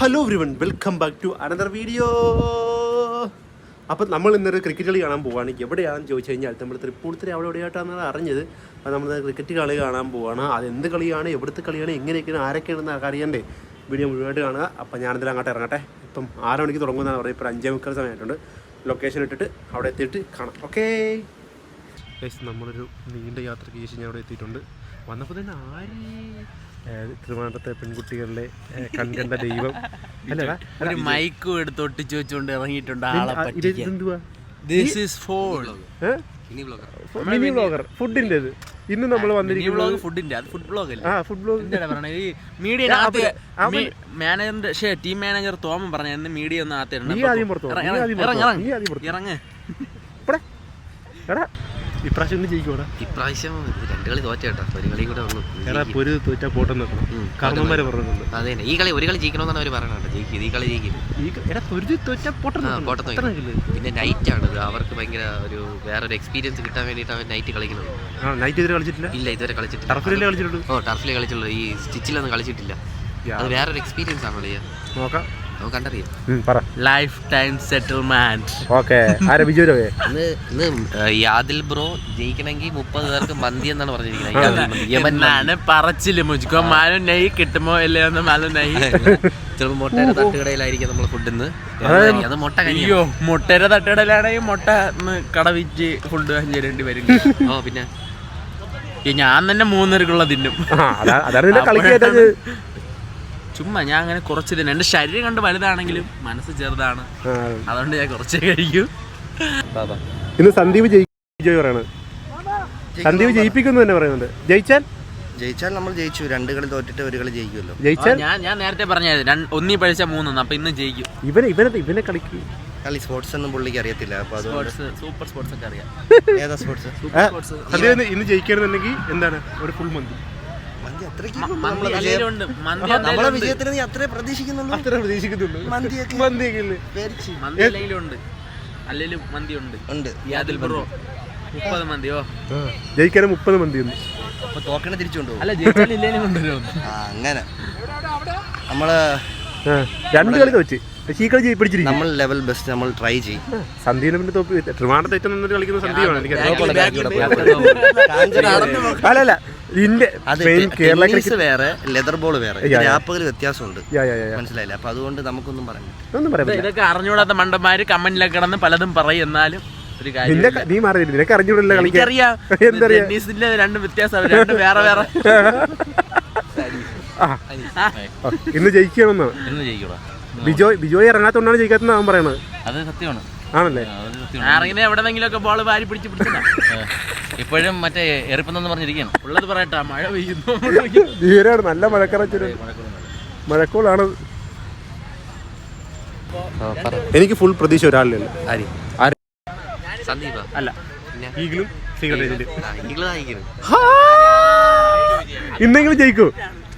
Hello everyone welcome back to another video അപ്പം നമ്മൾ ഇന്നൊരു ക്രിക്കറ്റ് കളി കാണാൻ പോവാണ്. എവിടെയാണെന്ന് ചോദിച്ചു കഴിഞ്ഞാൽ നമ്മൾ തൃപ്പൂണിത്തുറ അവിടെ എവിടെയായിട്ടാണ് അറിഞ്ഞത്. അപ്പം നമ്മൾ ക്രിക്കറ്റ് കളി കാണാൻ പോവാണ്. അത് എന്ത് കളിയാണ് എവിടുത്തെ കളിയാണ് എങ്ങനെയൊക്കെയാണ് ആരൊക്കെയാണെന്ന് അറിയണ്ടേ? വീഡിയോ മുഴുവനായിട്ട് കാണുക. അപ്പം ഞാനിതിൽ അങ്ങോട്ട് ഇറങ്ങട്ടെ. ഇപ്പം ആറ് മണിക്ക് തുടങ്ങുമെന്നാണ് പറയുന്നത് ഇപ്പോൾ അഞ്ചേ മുക്കാൽ സമയമായിട്ടുണ്ട്. ലൊക്കേഷൻ ഇട്ടിട്ട് അവിടെ എത്തിയിട്ട് കാണാം. ഓക്കേ നമ്മളൊരു നീണ്ട യാത്രയ്ക്ക് ശേഷം ഞാൻ അവിടെ എത്തിയിട്ടുണ്ട്. വന്നപ്പോൾ തന്നെ ആര്? ഏഹ് പെൺകുട്ടികളുടെ കൺകണ്ട ദൈവം. അല്ലടാ ഒരു മൈക്കും എടുത്ത് ഒട്ടിച്ചു വെച്ചുകൊണ്ട് ഇറങ്ങിയിട്ടുണ്ട് ആളെ ദിസ് മിനി ബ്ലോഗർ ഇന്ന് നമ്മൾ വന്നിരിക്കുന്നത് വ്ളോഗ് ഫുഡിന്റെ അത് ഫുഡ് ബ്ലോഗ് അല്ലേ? ആ ഫുഡ് ബ്ലോഗ് ഈ മാനേജറിന്റെ ഷേ ടീം മാനേജർ തോമൻ പറഞ്ഞു എന്ന് മീഡിയ ഒന്ന് ആദ്യം ഇറങ്ങ് എടാ. ഇപ്രാവശ്യം ഒന്ന് ജയിക്കൂടാ ഇപ്രാവശ്യം രണ്ട് കളി തോറ്റേട്ടോ. ഒരു കളി കൂടെ ഉള്ളു. എടാ പൊരു തോറ്റാ പോട്ടെന്ന് കർമ്മന്മാരെ പറഞ്ഞിട്ടുണ്ട്. അതെ ഈ കളി ഒരു കളി ജയിക്കണമെന്നാണ് അവർ പറയണത് ജയിക്കും ഈ കളി ജയിക്കും. പിന്നെ നൈറ്റ് ആണ്. അവർക്ക് ഭയങ്കര ഒരു വേറൊരു എക്സ്പീരിയൻസ് കിട്ടാൻ വേണ്ടിയിട്ട് അവൻ നൈറ്റ് കളിക്കുന്നത് നൈറ്റ് ഇതുവരെ കളിച്ചിട്ടില്ല? ഇല്ല ഇതുവരെ കളിച്ചിട്ടില്ല. കളിച്ചിട്ടുള്ളൂ? ഓ ടർഫിലെ കളിച്ചുള്ളൂ ഈ സ്റ്റിച്ചിലൊന്നും കളിച്ചിട്ടില്ല. അത് വേറൊരു എക്സ്പീരിയൻസ് ആണ് കളിയാ നോക്കാം. Life time settlement okay. ആരെ ഇന്ന് ഇന്ന് ബ്രോ ജയിക്കണമെങ്കിൽ മുപ്പത് പേർക്ക് മന്തി എന്നാണ് പറഞ്ഞിരിക്കുന്നത്. യാദിൽ മന്തി. യമൻ മാലോ നെയ് കിട്ടുമോ ഇല്ലയോ എന്ന് മാലും നെയ് മുട്ടയുടെ തട്ടുകടയിലായിരിക്കും നമ്മൾ ഫുഡ് ഇന്ന്. അത് മുട്ട അയ്യോ മുട്ടയുടെ തട്ടുകടയിലാണെങ്കിൽ മുട്ട ഒന്ന് കട വിറ്റ് ഫുഡ് വാങ്ങിച്ചിരേണ്ടി വരും. ഓ പിന്നെ? ഞാൻ തന്നെ മൂന്നരക്കുള്ള തിന്നും ആ അതാ- അതാണ് നിന്നെ കളിക്കേറ്റത് ചുമ്മാ ഞാൻ അങ്ങനെ കുറച്ച് തന്നെ എന്റെ ശരീരം കണ്ട് വലുതാണെങ്കിലും മനസ്സ് ചെറുതാണ്. അതുകൊണ്ട് ഞാൻ കുറച്ചേ കഴിക്കൂ. ഇന്ന് സന്ദീപ് ജയിക്കും സന്ദീപ് ജയിപ്പിക്കുന്നു തന്നെ പറയുന്നുണ്ട്. ജയിച്ചാൽ? ജയിച്ചാൽ നമ്മൾ ജയിച്ചു. രണ്ട് കളി തോറ്റിട്ട് ഒരു കളി ജയിക്കുമല്ലോ. ജയിച്ചാൽ? ഞാൻ ഞാൻ നേരത്തെ പറഞ്ഞായിരുന്നു. ഒന്നീ പഴിച്ച മൂന്നെന്ന് അപ്പൊ ഇന്ന് ജയിക്കും. ഇവനെ ഇവനെ ഇവനെ കളിക്കും. കളി സ്പോർട്സ് ഒന്നും പുള്ളിക്ക് അറിയത്തില്ല. അപ്പൊ സ്പോർട്സ് സൂപ്പർ സ്പോർട്സ് ഒക്കെ അറിയാം. ഏതാ സ്പോർട്സ് സൂപ്പർ സ്പോർട്സ് സന്ദീപ് ഇന്ന് ഇന്ന് ജയിക്കണമെന്നുണ്ടെങ്കിൽ എന്താണ്? ഒരു ഫുൾ മന്തി. നമ്മളെ. വിജയത്തിന് നീ അത്രേ പ്രതീക്ഷിക്കുന്നുള്ളൂ അത്ര പ്രതീക്ഷിക്കുന്നുള്ളൂ മന്തിയൊക്കെ മന്തിയൊക്കെ ഇല്ലേ? പേരിച്ച് മന്തി അല്ലെങ്കിലും ഉണ്ട് അല്ലേലും മന്തി ഉണ്ട് ഉണ്ട് യാതിൽ ബ്രോ മുപ്പത് മന്തിയോ ആ, ജയിക്കാനും മുപ്പത് മന്തി ഉണ്ട് അപ്പൊ തോക്കണ തിരിച്ചു കൊണ്ടുപോകും അല്ല ജയിച്ചാൽ ഇല്ലേലും കൊണ്ടുവരും അങ്ങനെ നമ്മൾ രണ്ട് കളി പക്ഷേ ഈ കളി ജയി- നമ്മൾ ലെവൽ ബെസ്റ്റ് നമ്മൾ ട്രൈ ചെയ്യും സന്ദീപിനെ പിന്നെ തോപ്പി ട്രിവാണ്ടത്ത് ഏറ്റവും നന്നായിട്ട് കളിക്കുന്ന സന്ദീപാണ് എനിക്ക് അല്ല അല്ല വേറെ ലെതർ ബോൾ വേറെ. വ്യത്യാസമുണ്ട്. മനസ്സിലായില്ല? അപ്പൊ അതുകൊണ്ട് നമുക്കൊന്നും പറയാൻ ഇതൊക്കെ അറിഞ്ഞൂടാത്ത മണ്ടന്മാര് കമന്റിലൊക്കെ കിടന്ന് പലതും പറയും. എന്നാലും നീ മാറിയില്ല? നിനക്ക് അറിഞ്ഞൂടല്ലോ കളിക്കാൻ. രണ്ട് വ്യത്യാസം രണ്ട് വേറെ വേറെ. ആ. ഇന്ന് ജയിക്കണമെന്നാണ് ജയിക്കടാ. ബിജോയ് ബിജോയ് ഇറങ്ങാത്തോണ്ടാണ് ജയിക്കാത്തത് അവൻ പറയണത്. അത് സത്യമാണ്. ആണല്ലേ? ആരെങ്കിലും ഒക്കെ ബോൾ വാരി പിടിച്ച് ഇപ്പോഴും മറ്റേ എറിപ്പെന്നു പറഞ്ഞിരിക്കുകയാണ്. ഉള്ളത് പറയട്ടാ മഴ പെയ്യുന്നു. ധീരാണ് നല്ല മഴക്കറച്ചൊരു മഴക്കോളാണ്. എനിക്ക് ഫുൾ പ്രതീക്ഷ ഒരാളിലല്ല? ആര്? സന്ദീപ. അല്ല. ഈഗിളും ഇന്നെങ്കിലും ജയിക്കൂ?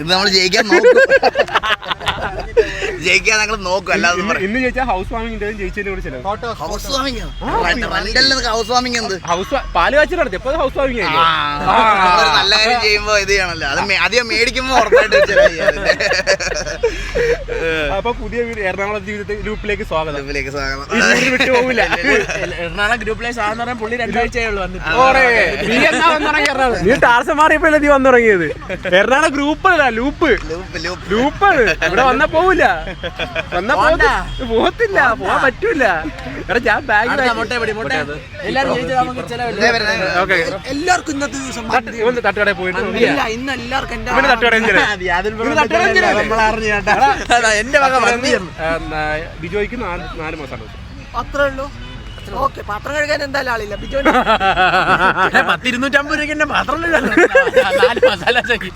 ഇന്ന് നമ്മൾ ജയിക്കാൻ നോക്കും. ജയിക്കാൻ ഞങ്ങൾ നോക്കും അല്ലാതെ ഇന്ന് ജയിച്ചാൽ ഹൗസ് വാമിംഗ് കൂടി ഹൗസ് വാമിംഗ് ഹൗസ് വാമിംഗ് എന്ത്? ഹൗസ് പാൽ കാച്ചി നടത്തി. എപ്പോ ഹൗസ് വാമിംഗ് നല്ല കാര്യം ചെയ്യുമ്പോ ഇത് ചെയ്യണല്ലോ. അത് അധികം മേടിക്കുമ്പോ ഉറപ്പായിട്ട്. അപ്പൊ പുതിയ വീട് എറണാകുളം ജീവിതത്തിൽ ഗ്രൂപ്പിലേക്ക് സ്വാഗതം. ഗ്രൂപ്പിലേക്ക് സ്വാഗതം. വിട്ടു പോകില്ല എറണാകുളം ഗ്രൂപ്പിലേക്ക് സ്വാഗതം പറയാൻ പുള്ളി രണ്ടാഴ്ചയേ ഉള്ളൂ വന്നിട്ട്. നീ ടാർസം മാറിയപ്പോഴല്ലേ നീ തുടങ്ങിയത് എറണാകുളം ഗ്രൂപ്പ് അല്ല ലൂപ്പ്. Loop, loop. ലൂപ്പാണ്. ഇവിടെ വന്നാ പോവില്ല വന്നാ പോകത്തില്ല പോവാൻ പറ്റൂല. എടാ ഞാൻ ബാഗ് അടുത്ത മുട്ട പിടി മുട്ട എല്ലാരും ജയിച്ചാൽ നമുക്ക് ചിലവല്ലേ ദേ വരുന്നേ. എല്ലാവർക്കും ഇന്നത്തെ ദിവസം മന്തി. തട്ടുകടയിൽ പോയിട്ട് ഇല്ല ഇന്ന് എല്ലാവർക്കും എന്റെ ഇവന് തട്ടുകടയിൽ എന്റെ വക ബിജോയ്ക്ക് നാല് നാല് മാസമാണ് അത്രേ ഉള്ളൂ? ഓക്കെ പാത്രം കഴുകാൻ എന്തായാലും ആളില്ല പത്തിരുന്നൂറ്റമ്പത് രൂപയ്ക്ക് എന്റെ പാത്രം നാല് മസാല ചക്കി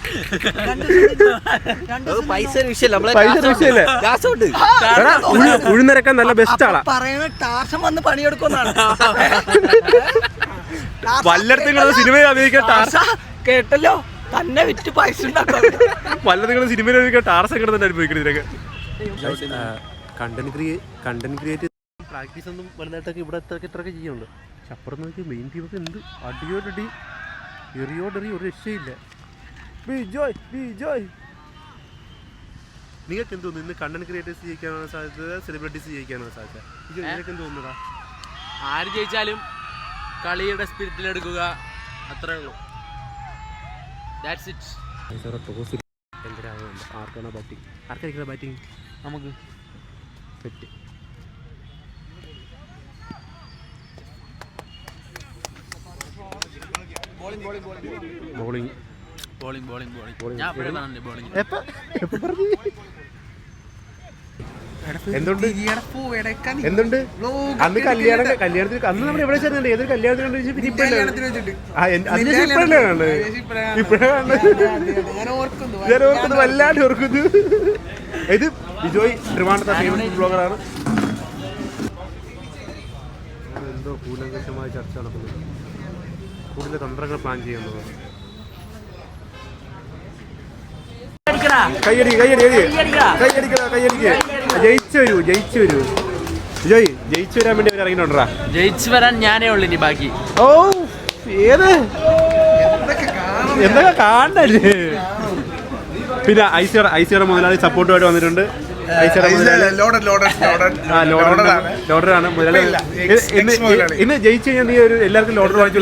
രണ്ട് പൈസ ഒരു നമ്മളെ പൈസ വിഷയല്ലേ? കാശുണ്ട് എടാ, ഉഴു- നല്ല ബെസ്റ്റ് ആളാ. പറയുന്ന ടാർഷം വന്ന് പണിയെടുക്കുന്നതാണ് വല്ലയിടത്തും സിനിമയിൽ അഭിനയിക്കാൻ ടാർഷ കേട്ടല്ലോ? തന്നെ വിറ്റ് പൈസ ഉണ്ടാക്കാം വല്ലതും സിനിമയിൽ അഭിനയിക്കാൻ ടാർസ കിടന്നിട്ട് അനുഭവിക്കണം ഇതിനൊക്കെ. Content create content create practice ഒന്നും വലുതായിട്ടൊക്കെ ഇവിടെ എത്രയൊക്കെ ഇത്രയൊക്കെ ചെയ്യുന്നുണ്ട്. പക്ഷെ അപ്പുറം നോക്കി മെയിൻ ടീമൊക്കെ എന്ത് അടിയോടടി എറിയോടെറി ഒരു രക്ഷയില്ല. ബിജോയ് ബിജോയ് നിങ്ങൾക്ക് എന്ത് തോന്നുന്നു? ഇന്ന് കണ്ടന്റ് ക്രിയേറ്റേഴ്സ് ജയിക്കാനാണ് സാധ്യത സെലിബ്രിറ്റീസ് ജയിക്കാനാണ് സാധ്യത? ബിജോയ് നിങ്ങൾക്ക് എന്ത് തോന്നുന്നതാ ആര് ജയിച്ചാലും കളിയുടെ സ്പിരിറ്റിൽ എടുക്കുക അത്രേ ഉള്ളൂ. ദാറ്റ്സ് ഇറ്റ് ആർക്കാണ് ബാറ്റിംഗ് ആർക്കായിരിക്കണം ബാറ്റിംഗ് നമുക്ക്. Set bowling bowling bowling bowling ഞാൻ അപ്പോഴേ പറഞ്ഞു ബോളിംഗ് എപ്പ? എപ്പ പറഞ്ഞു? എന്തുണ്ട്? എന്തുണ്ട്? അന്ന് കല്യാണം കല്യാണത്തിന് അന്ന് നമ്മൾ എവിടെ ചേർന്നുണ്ട് ഏതൊരു കണ്ടു പിന്നെ ഇപ്പഴല്ലേ കണ്ടത് ഞാൻ ഓർക്കുന്നു. വല്ലാണ്ട് ഓർക്കുന്നു. ഇത് ബിജോയ് ട്രിവാണ്ടത്തെ ഫേമസ് ബ്ലോഗറാണ് എന്തോ കൂലങ്കഷമായ ചർച്ച നടക്കുന്നത് കൂടുതൽ തന്ത്രങ്ങൾ പ്ലാൻ ചെയ്യുന്നത്. കയ്യടി കയ്യടി കയ്യടിക്കടാ കയ്യടിക്ക് ജയിച്ചു വരൂ ജയിച്ചു വരൂ. ജോയ് ജയിച്ചു വരാൻ വേണ്ടി ഇറങ്ങിയിട്ടുണ്ടാ ജയിച്ചു വരാൻ ഞാനേ ഉള്ളൂ ഇനി ബാക്കി. ഓ ഏത്? എന്തൊക്കെ കാണണ്ടല്ലേ പിന്നെ ഐസിയുടെ ഐസിയുടെ മുതലാളി സപ്പോർട്ടുമായിട്ട് വന്നിട്ടുണ്ട്. ലോഡറാണ് ഇന്ന് ജയിച്ചു കഴിഞ്ഞാൽ നീ ഒരു എല്ലാവർക്കും ലോഡർ വാങ്ങിച്ചു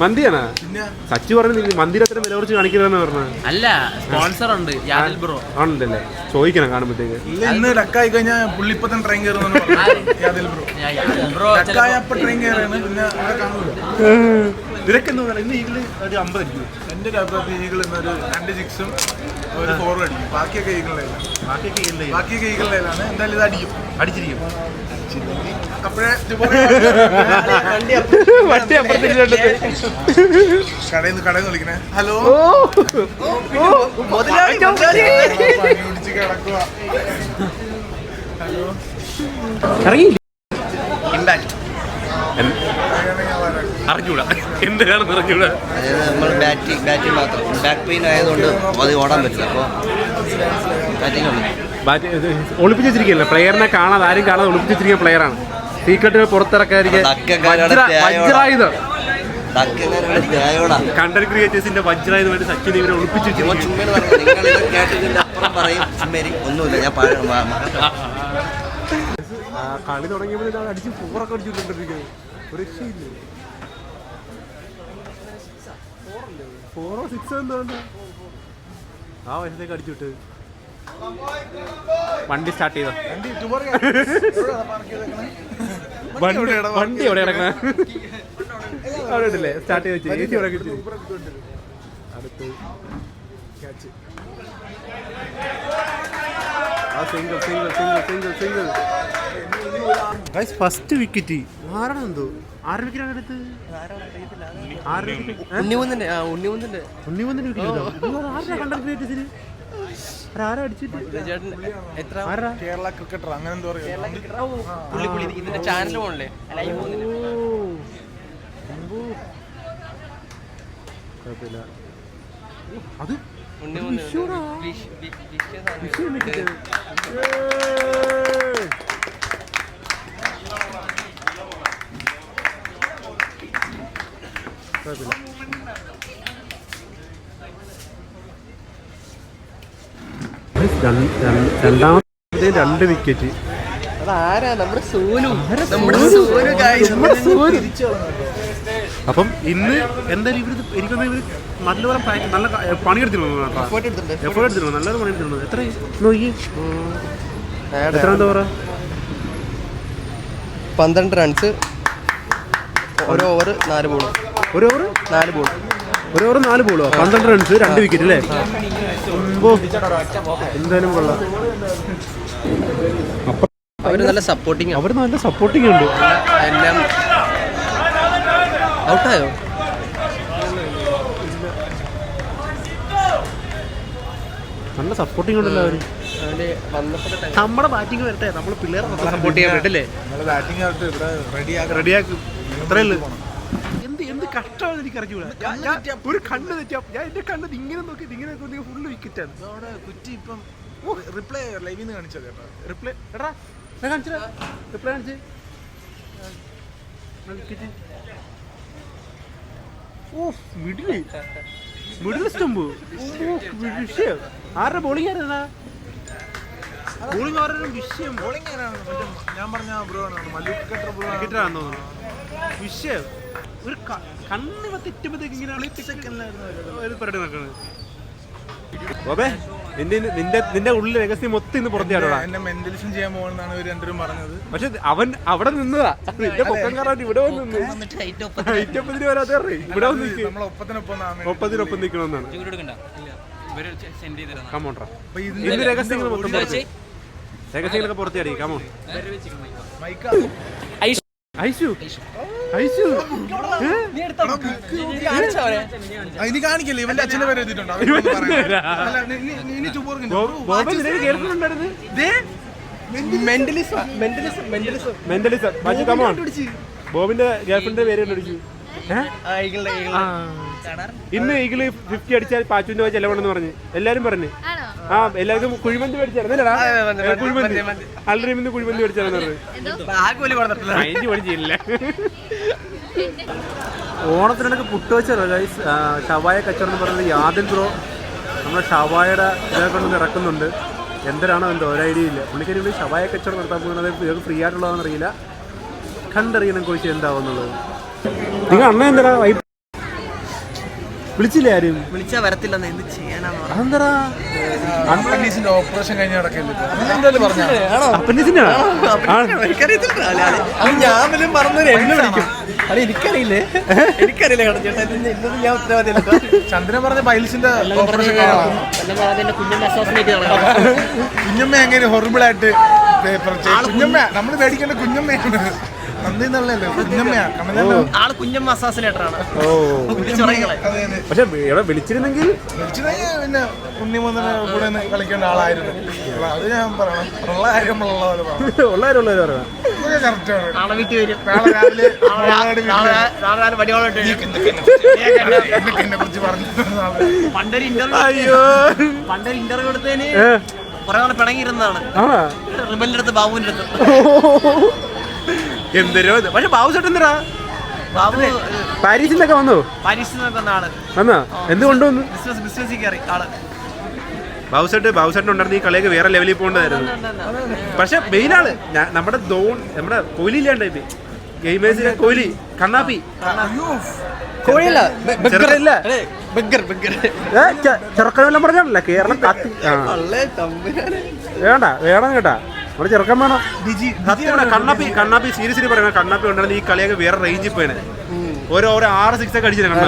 മന്തിയാണോ? സച്ചു പറഞ്ഞു നീ മന്തിയിൽ അത്ര വില കുറച്ച് കാണിക്കരുതെന്ന് പറഞ്ഞു. അല്ല സ്പോൺസർ ഉണ്ട് യാദിൽ ബ്രോ. ആണല്ലേ ചോദിക്കണം കാണുമ്പോഴത്തേക്ക്. ഇന്ന് ഡക്കായി കഴിഞ്ഞാൽ പുള്ളി ഇപ്പൊ തന്നെ ട്രെയിൻ കയറുന്നു ട്രെയിൻ കയറാണ് പിന്നെ എന്താ പറയുക ഇന്ന് ഒരു അമ്പത് അടിക്കും എന്റെ ഒരു അഭിപ്രായത്തിൽ ഈഗിൾ എന്നൊരു രണ്ട് സിക്സും ഒരു ഫോറും അടിക്കും. ബാക്കിയൊക്കെ ഈഗിളിലാണ് ബാക്കിയൊക്കെ ബാക്കിയൊക്കെ ഈഗിളിലാണ് എന്തായാലും ഇത് അടിക്കും അടിച്ചിരിക്കും. അപ്പോഴേ വണ്ടി അപ്പുറത്തേക്ക് കടയിൽ നിന്ന് കടയിൽ നിന്ന് വിളിക്കണേ ഹലോ? ഇറങ്ങി. അറിഞ്ഞൂടാ. എന്തിനാണെന്ന് അറിഞ്ഞൂടാ? അതായത് നമ്മൾ ബാറ്റിംഗ് ബാറ്റിംഗ് മാത്രം. ബാക്ക് പെയിൻ ആയതുകൊണ്ട് അത് ഓടാൻ പറ്റില്ല. അപ്പോൾ ബാറ്റിംഗ് ഉള്ളു ബാറ്റ് ഇത് ഒളിപ്പിച്ച് വെച്ചിരിക്കുകയല്ല? പ്ലെയറിനെ കാണാതെ ആരും കാണാതെ ഒളിപ്പിച്ച് വെച്ചിരിക്കുന്ന പ്ലെയറാണ് സീക്രട്ടുകൾ പുറത്തിറക്കാതിരിക്കാൻ വജ്ര-. വജ്രായുധം. കണ്ടന്റ് ക്രിയേറ്റേഴ്സിന്റെ വജ്രായുധമായിട്ട് സച്ചിൻ ഇവരെ ഒളിപ്പിച്ച് ചുമ്മാ പറഞ്ഞു കേട്ടിട്ടില്ല. അപ്പുറം പറയും ചുമ്മേരി ഒന്നുമില്ല ഞാൻ. കളി തുടങ്ങിയപ്പോൾ ഇതാ അടിച്ച് ഫോറൊക്കെ അടിച്ചുകൊണ്ടിരിക്കുന്നത് ഒരു രക്ഷയില്ല. ഫോറോ സിക്സോ എന്താണ് ആ വശത്തേക്ക് അടിച്ചുവിട്ട് വണ്ടി സ്റ്റാർട്ട് ചെയ്തോ? വണ്ടി വണ്ടി എവിടെ കിടക്കണ? അവിടെ ഉണ്ടല്ലേ സ്റ്റാർട്ട് ചെയ്ത് വെച്ചു അവിടെ കിട്ടി അടുത്ത് ആ single single single single single guys first wicket ആരാണ് എന്തോ? ആറ് വിക്കറ്റാണ് എടുത്ത്? ഉണ്ണിമുന്നിന്റെ ഉണ്ണിമുന്നിന്റെ. ഉണ്ണിമന്തിന് വിക്കറ്റ് എത്ര? ആരാ? കേരള ക്രിക്കറ്റർ അങ്ങനെ എന്തോ ഇതിന്റെ ചാനൽ ഓ, അത് വിഷുടാ. വിഷു രണ്ടാമത്തെ രണ്ട് വിക്കറ്റ് അപ്പം ഇന്ന് എന്തായാലും ഇവർ എനിക്കൊന്ന് ഇവർ നല്ലപോലെ പ്രാക്ടി- നല്ല പണിയെടുത്തിരുന്നു എഫേർട്ട് എടുത്തിരുന്നു. നല്ലത് പണിയെടുത്തിരുന്നു. എത്ര നോക്കി. എത്ര എന്താ പറയാ പന്ത്രണ്ട് റൺസ് ഒരു ഓവർ നാല് ബോൾ ഒരു ഓവർ നാല് ബോൾ ഒരു ഓവർ നാല് ബോളോ പന്ത്രണ്ട് റൺസ് രണ്ട് വിക്കറ്റ് അല്ലേ. എന്തായാലും കൊള്ളാം. അവർ നല്ല സപ്പോർട്ടിങ് അവർ നല്ല സപ്പോർട്ടിങ് ഉണ്ട്. എല്ലാം ഔട്ടായോ? നല്ല സപ്പോർട്ടിങ് ഉണ്ടല്ലോ അവർ. നമ്മുടെ ബാറ്റിംഗ് വരട്ടെ. നമ്മൾ പിള്ളേരെ സപ്പോർട്ട് ചെയ്യാൻ പറ്റില്ലേ റെഡിയാക്കാം റെഡിയാക്കും അത്രയല്ലേ കഷ്ടമാണ് എനിക്ക് ഞാൻ ഒരു കണ്ണ് തെറ്റാ ഞാൻ എന്റെ കണ്ണ് ഇങ്ങനെ നോക്കി ഇങ്ങനെ നോക്കി ഫുള്ള് വിക്കറ്റാണ്. അവിടെ കുറ്റി ഇപ്പം റിപ്ലൈ ലൈവിൽ നിന്ന് കാണിച്ചത് കേട്ടോ. റിപ്ലൈ എടാ ഞാൻ കാണിച്ചടാ റിപ്ലൈ കാണിച്ച്. വിക്കറ്റ് ഓ വിടില്ലേ മിഡിൽ സ്റ്റംപ് വിഷയം. ആരുടെ ബോളിംഗ് ആയിരുന്നാ ബോളിംഗ് ആരുടെ വിഷയം? ബോളിംഗ് മറ്റേ ഞാൻ പറഞ്ഞ ബ്രോ ആണ്. മല്ലൂക്ക് കട്ടർ ബ്രോ ആണ്. കിട്ടാന്ന് തോന്നുന്നു. വിഷയം. ഒരു ക- കണ്ണിമ തെറ്റുമ്പോഴത്തേക്ക് ഇങ്ങനെ ഒരു പരിപാടി നടക്കുന്നത്. ബോബേ നിന്റെ നിന്റെ നിന്റെ ഉള്ളിൽ രഹസ്യം മൊത്തം ഇന്ന് പുറത്തെയാണോടാ എന്നെ മെന്റലിസം ചെയ്യാൻ പോകുന്നതാണ് ഇവർ രണ്ടുപേരും പറഞ്ഞത്. പക്ഷെ അവൻ അവിടെ നിന്നതാ. നിന്റെ പൊക്കം കാരണം ഇവിടെ വന്ന് നിന്ന്. ഒപ്പത്തിന് വരാതെ ഇവിടെ വന്ന് ഒപ്പത്തിനൊപ്പം ഒപ്പത്തിനൊപ്പം നിൽക്കണമെന്നാണ് കമോണ്ട്രാ ഇന്ന് രഹസ്യങ്ങൾ മൊത്തം രഹസ്യങ്ങളൊക്കെ പുറത്തേടി കമോൺ മൈക്കാ ഐശു ഐശു ഏ? ആ, ഇനി കാണിക്കല്ലേ? ഇവന്റെ അച്ഛന്റെ പേര് എഴുതിയിട്ടുണ്ട്? ബോബിന്റെ ഗേൾഫ്രണ്ടിന്റെ പേര് കണ്ടുപിടിച്ചു. ഇന്ന് ഈഗിൾ ഫിഫ്റ്റി അടിച്ചാൽ പാച്ചുവിന്റെ ചെലവണെന്ന് പറഞ്ഞു. എല്ലാരും പറഞ്ഞു. ആ എല്ലാവർക്കും കുഴിമന്തി മേടിച്ചായിരുന്നല്ലടാ കുഴിമന്തി. അൽറീമിൽ നിന്ന് കുഴിമന്തി മേടിച്ചായിരുന്നു ഓണത്തിനിടയ്ക്ക് പുട്ട് വെച്ചല്ലോ ഗൈസ് ഷവായ കച്ചവടം എന്ന് പറയുന്നത് യാതിൽ ബ്രോ നമ്മുടെ ഷവായയുടെ ഇതൊക്കെ കൊണ്ട് ഇറക്കുന്നുണ്ട്. എന്തരാണോ എന്തോ ഒരു ഐഡിയ ഇല്ല. പുള്ളിക്കാരി ഇവിടെ ഷവായ കച്ചവടം നടത്താൻ പോകുന്നത് ഇതൊക്കെ ഫ്രീ ആയിട്ടുള്ളതാണെന്ന് അറിയില്ല. കണ്ടറിയണം കോഴിച്ച് എന്താവുന്നുള്ളത് നിങ്ങൾ അണ്ണ എന്തരാ വൈ- വിളിച്ചില്ലേ ആരും? വിളിച്ചാ വരത്തില്ലെന്ന് എന്ത് ചെയ്യാനാണ് അതെന്താ അപ്പൻഡീസിന്റെ ഓപ്പറേഷൻ കഴിഞ്ഞ അപ്പൻഡിസിന്റെ ഞാൻ വല്ലതും പറഞ്ഞു എന്നെ വിളിക്കും. അത് എനിക്കറിയില്ലേ? എനിക്കറിയില്ല ഞാൻ ഉത്തരവാദിയല്ല. ചന്ദ്രൻ പറഞ്ഞ പൈൽസിന്റെ ഓപ്പറേഷൻ കുഞ്ഞമ്മ എങ്ങനെ ഹൊറിബിൾ ആയിട്ട് കുഞ്ഞമ്മ നമ്മൾ മേടിക്കേണ്ട കുഞ്ഞമ്മയാണ്. ആൾ കുഞ്ഞമ്മ അസാസിനേറ്ററാണ്. ഓ. പക്ഷെ ഇവിടെ വിളിച്ചിരുന്നെങ്കിൽ? പിന്നെ ഉണ്ണിമൂന്നിന് കൂടെ ഒന്ന് കളിക്കേണ്ട ആളായിരുന്നു. അത് ഞാൻ പറയണം. ഉള്ള കാര്യം ഉള്ള പോലെ പറയണം. ഉള്ളവരുള്ളവർ പറയാം ഇതൊക്കെ കറക്റ്റാണ് നാളെ വീട്ടിൽ വരും. നാളെ രാവിലെ നാളെ നാളെ നാളെ എന്നെ പറഞ്ഞു പണ്ടൊരു ഇന്റർവ്യൂ അയ്യോ. പണ്ടൊരു ഇന്റർവ്യൂ കൊടുത്തതിന് ഏ, കുറെ നാൾ പിണങ്ങിയിരുന്നതാണ്. റിബലിന്റെ അടുത്ത് ബാബുവിന്റെ അടുത്ത്. എന്തൊരു ഇത്. പക്ഷെ ബാബു ചേട്ടൻ എന്തിനാ? ബാബു പാരീസിൽ നിന്നൊക്കെ വന്നു? ആൾ. വന്നാ? എന്ത് കൊണ്ടുവന്നു? ബിസിനസ് ബിസിനസ്സിൽ കയറി ആൾ. ബാബു സെട്ട് ബാബു ഉണ്ടായിരുന്ന ഈ കളിയൊക്കെ വേറെ ലെവലിൽ പോകേണ്ടതായിരുന്നു. പക്ഷെ മെയിനാണ് ആൾ നമ്മുടെ ധോൺ നമ്മുടെ കോഹ്ലി ഇല്ലാണ്ടായി ഗെയിമേഴ്സിലെ കോഹ്ലി കണ്ണാപ്പി. കോഴിയല്ല ചെറുക്കനില്ല ഏ, ചെറുക്കനെല്ലാം പറഞ്ഞാണല്ലോ കേരളം കത്തി. ആ. വേണ്ട വേണം കേട്ടാ. നമ്മുടെ ചെറുക്കം വേണം. കണ്ണാപ്പി കണ്ണാപ്പി സീരിയസ്ലി പറയണ കണ്ണാപ്പി ഉണ്ടായിരുന്ന ഈ കളിയൊക്കെ വേറെ റേഞ്ചിൽ പോയനെ ഓരോ ഓരോ ആറ് സിക്സ് ഒക്കെ അടിച്ചിട്ടുണ്ട്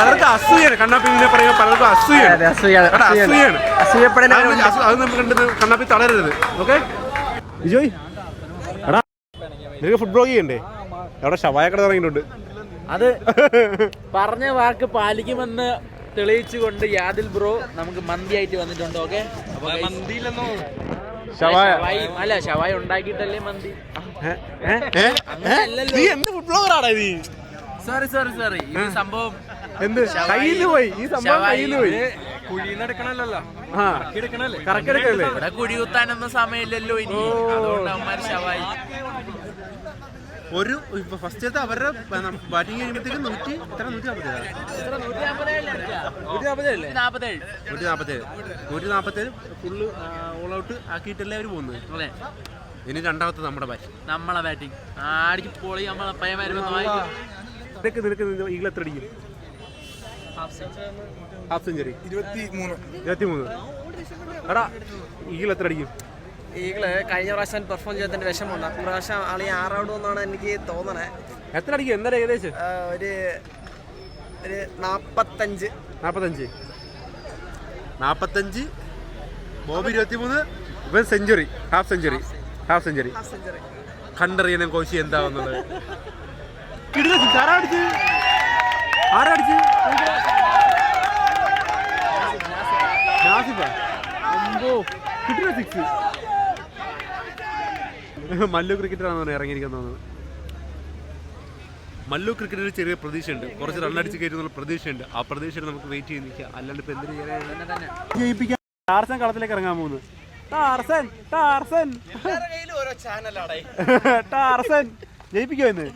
പലർക്കും അസൂയാണ്. കണ്ണാപ്പി ഇതിനെ പറയുമ്പോ പലർക്കും അസൂയാണ്. എടാ, അസൂയാണ്. അത് അസൂ- അത് നമുക്ക് കണ്ടത് കണ്ണാപ്പി തളരരുത്. ഓക്കെ വിജോയ് എടാ നിനക്ക് ഫുഡ് ബ്ലോഗ് ചെയ്യണ്ടേ? അവിടെ ഷവായ കട തുടങ്ങിയിട്ടുണ്ട് അത് പറഞ്ഞ വാക്ക് പാലിക്കുമെന്ന് തെളിയിച്ചുകൊണ്ട് യാദിൽ ബ്രോ നമുക്ക് മന്തി ആയിട്ട് വന്നിട്ടുണ്ട് ഓക്കെ അല്ല ഷവായ ഉണ്ടാക്കിയിട്ടല്ലേ മന്തി? നീ എന്ത് ഫുഡ് ബ്ലോഗറാടാ നീ? സോറി സോറി സോറി ഈ സംഭവം എന്ത്? കയ്യിൽ പോയി. ഈ സംഭവം കയ്യിൽ പോയി. കുഴിന്നെടുക്കണല്ലോ ഇവിടെ കുഴി കുത്താനൊന്നും സമയമില്ലല്ലോ ഇനി. അതുകൊണ്ട് അവന്മാര് ഷവായി ഒരു ഇപ്പൊ ഫസ്റ്റത്തെ അവരുടെ ബാറ്റിംഗ് കഴിയുമ്പോഴത്തേക്കും നൂറ്റി എത്ര? നൂറ്റി നാൽപ്പത്തേഴ് നൂറ്റി നാൽപ്പത്തേഴ് നൂറ്റി നാൽപ്പത്തേഴ് ഫുള്ള് ഓൾ ഔട്ട് ആക്കിയിട്ടല്ലേ അവർ പോകുന്നത്? ഇനി രണ്ടാമത്തെ നമ്മുടെ ബാറ്റിംഗ് നമ്മളെ ബാറ്റിംഗ് ആടിക്ക് പൊളി നമ്മളെ നിനക്ക് നിനക്ക് ഈഗിൾ എത്ര അടിക്കും? ഹാഫ് സെഞ്ചുറി ഇരുപത്തി മൂന്ന് ഇരുപത്തി മൂന്ന് എടാ ഈഗിൾ എത്ര അടിക്കും? ഈകൾ കഴിഞ്ഞ പ്രാവശ്യം പെർഫോം ചെയ്തതിന്റെ വിഷമമുണ്ട്. പ്രാവശ്യം ആളി ആറൗണ്ട് എന്നാണ് എനിക്ക് തോന്നണേ. എത്ര അടിക്കും? എന്താ ഏകദേശം? ഒരു ഒരു നാപ്പത്തഞ്ച്. നാപ്പത്തഞ്ച്. നാപ്പത്തഞ്ച്. ബോബി ഇരുപത്തി മൂന്ന് ഇവൻ century half century half century കണ്ടറിയണം കോശി എന്താവുന്നത് വന്നത്? six. ആരാ അടിച്ച് ആരാ അടിച്ച് നാസിഫാ? സിക്സ്. മല്ലു ക്രിക്കറ്ററാണെന്ന് ഇറങ്ങിയിരിക്കുന്നത് ഇറങ്ങിയിരിക്കാൻ തോന്നുന്നത്. മല്ലു ക്രിക്കറ്റിൽ ചെറിയ പ്രതീക്ഷയുണ്ട്. കുറച്ച് റണ്ണടിച്ച് കയറ്റുന്ന പ്രതീക്ഷയുണ്ട്. ആ പ്രതീക്ഷയിൽ നമുക്ക് വെയിറ്റ് ചെയ്ത് നിൽക്കുക അല്ലാണ്ട് ഇപ്പൊ എന്തിനു ചെയ്യാനാണ് ജയിപ്പിക്കാൻ ടാർസൻ കളത്തിലേക്ക് ഇറങ്ങാൻ പോകുന്നു. ടാർസൻ ടാർസൻ ടാർസൻ ജയിപ്പിക്കോ ഇന്ന്?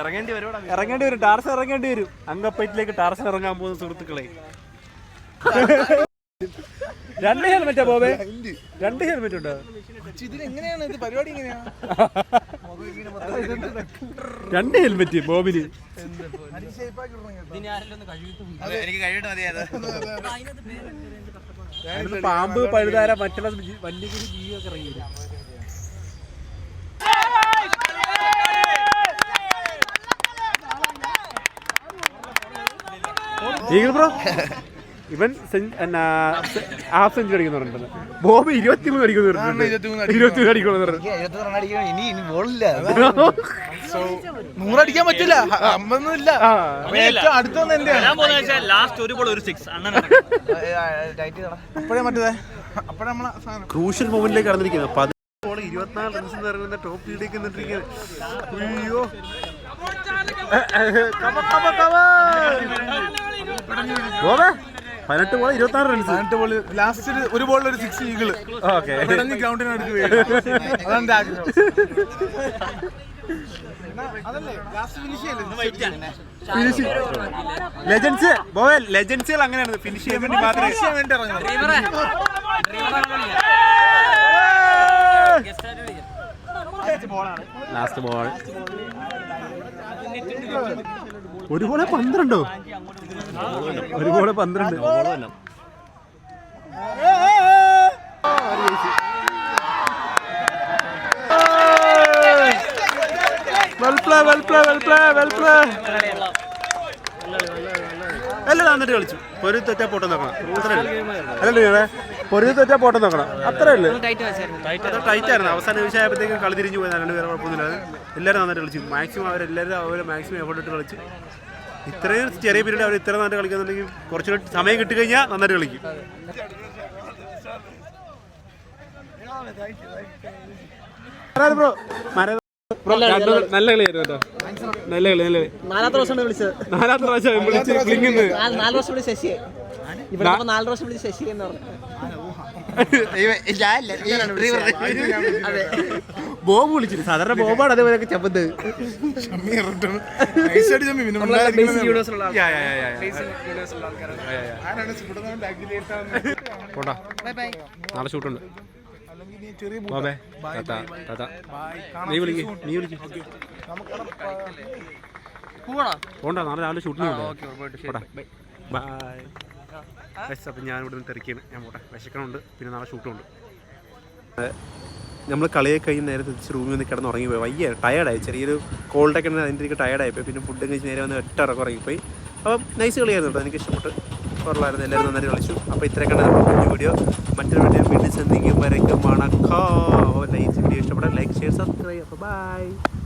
ഇറങ്ങേണ്ടി വരും ഇറങ്ങേണ്ടി വരും. ടാർസൻ ഇറങ്ങേണ്ടി വരും. അങ്കപ്പയറ്റിലേക്ക് ടാർസൻ ഇറങ്ങാൻ പോകുന്ന സുഹൃത്തുക്കളെ. രണ്ട് ഹെൽമെറ്റാ ബോബേ? രണ്ട്. ഹെൽമെറ്റ് ഉണ്ടോ ഇതിനെങ്ങനെയാണ് ഇത് പരിപാടി എങ്ങനെയാ? രണ്ട് ഹെൽമെറ്റ് ബോബിന്. പാമ്പ് പഴുതാര മറ്റുള്ള വന്യജീവി ജീവിയൊക്കെ ഇറങ്ങി വരും. Eagle bro? ഇവൻ എന്നാ, ഹാഫ് സെഞ്ചുറി അടിക്കുന്നുണ്ട് ബോബി ഇരുപത്തിമൂന്ന് അടിക്കുന്നു പറഞ്ഞിട്ടുണ്ട് ഇരുപത്തിമൂന്ന് അടിക്കുന്നു. പറഞ്ഞിട്ടുണ്ട് ഇനി ഇനി ബോളില്ല നൂറടിക്കാൻ പറ്റില്ല. അമ്പൊന്നും ഇല്ല. ആ. ഏറ്റവും അടുത്തൊന്നും എന്റെ ലാസ്റ്റ് ഒരു ബോൾ ഒരു സിക്സ് അപ്പോഴേ മറ്റേ അപ്പോഴേ നമ്മളെ ക്രൂഷ്യൽ മൊമെന്റിലേക്ക് കടന്നിരിക്കുന്നത് ഇരുപത്തിനാല് റൺസ് ടോപ്പ് ലീഡിലേക്ക് നിന്നിരിക്കുന്നത് അയ്യോ. കമ, കമ, കമ. പതിനെട്ട് ബോൾ ഇരുപത്തിനാല് റൺസ് പതിനെട്ട് ബോൾ. ലാസ്റ്റ് ഒരു ബോളിൽ ഒരു സിക്സ് ഈഗിൾ ഓക്കെ ഗ്രൗണ്ടിനടുത്ത് ഗ്രൗണ്ടിനടുക്ക് വീഴും അതാണ് ആഗ്രഹം. ലാസ്റ്റ് ഫിനിഷ് ലെജൻസ് ബോബേ ലെജൻസുകൾ അങ്ങനെയാണ്. ഫിനിഷ് ചെയ്യാൻ വേണ്ടി മാത്രം ഫിനിഷ് ചെയ്യാൻ വേണ്ടി ഇറങ്ങുന്നത് ലാസ്റ്റ് ബോൾ ഒരു ബോളെ പന്ത്രണ്ടോ? ഒരു ബോളെ പന്ത്രണ്ട്. Well play well play well play well play എല്ലാം നന്നിട്ട് കളിച്ചു. പൊരു തെറ്റാ പോട്ടം നോക്കണം. അല്ലേ പൊരു തെറ്റാ പോട്ടം നോക്കണം. അത്രേ ഉള്ളൂ. ടൈറ്റ് ആയിരുന്നു. അവസാന നിമിഷം കളി തിരിഞ്ഞു പോയി. രണ്ട് പേരെ കുഴപ്പമൊന്നുമില്ല എല്ലാവരും നന്നായിട്ട് കളിച്ചു. മാക്സിമം അവരെല്ലാവരും അവർ മാക്സിമം എഫോർട്ട് ഇട്ട് കളിച്ചു. ഇത്രയും ചെറിയ പീരീഡ് അവർ ഇത്ര നന്നായിട്ട് കളിക്കുന്നുണ്ടെങ്കിൽ കുറച്ചുകൂടി സമയം കിട്ടിക്കഴിഞ്ഞാൽ നന്നായിട്ട് കളിക്കും. നല്ല കളിയായിരുന്നു കേട്ടോ. നല്ല കളി നല്ല കളി. നാലാമത്തെ വിളിച്ചത്. നാലാമത്തെ പ്രാവശ്യം വിളിച്ച് നാല് പ്രാവശ്യം വിളിച്ച് ശശിയെ ഇവിടെ ഇപ്പൊ നാല് പ്രാവശ്യം വിളിച്ച് ശശി എന്ന് പറഞ്ഞു. ബോബ് വിളിച്ചിട്ട് സാധാരണ ബോബാണ് അതേപോലെ ചപ്പത്ത് പോട്ടാ നാളെ ഷൂട്ടുണ്ട്. അല്ലെങ്കിൽ നീ ചെറിയ ബോബേ താത്ത താത്ത നീ വിളിക്ക് നീ വിളിക്ക്. പോണ്ട നാളെ രാവിലെ ഷൂട്ടിന് പോട്ടെ ബൈ. അപ്പം ഞാൻ ഇവിടെ നിന്ന് തിരക്കിയാണ്. ഞാൻ പോട്ടെ. വിശക്കണമുണ്ട് പിന്നെ നാളെ ഷൂട്ടുണ്ട് നമ്മൾ കളിയെ കഴിഞ്ഞ് നേരെ തിരിച്ച് റൂമിൽ നിന്ന് കിടന്ന് ഉറങ്ങിപ്പോയി വയ്യ ടയർഡായി ചെറിയൊരു കോൾഡൊക്കെ ഉണ്ടെങ്കിൽ അതിന്റെ എനിക്ക് ടയർഡായി പോയി. പിന്നെ ഫുഡ് കഴിച്ച് നേരെ വന്ന് ഒറ്റ ഇറക്കം ഉറങ്ങിപ്പോയി. അപ്പം നൈസ് കളിയായിരുന്നു കേട്ടോ. എനിക്ക് ഇഷ്ടപ്പെട്ടു കുറവായിരുന്നു എല്ലാവരും നന്നായി കളിച്ചു. അപ്പോൾ ഇത്രയൊക്കെ കണ്ടത് വീഡിയോ മറ്റൊരു വീഡിയോ വീണ്ടും സന്ധിക്കും. വരയ്ക്കും. വണക്കോ. ലൈക്ക് വീഡിയോ ഇഷ്ടപ്പെട്ട ലൈക്ക് ഷെയർ സബ്സ്ക്രൈബ് അപ്പോൾ ബൈ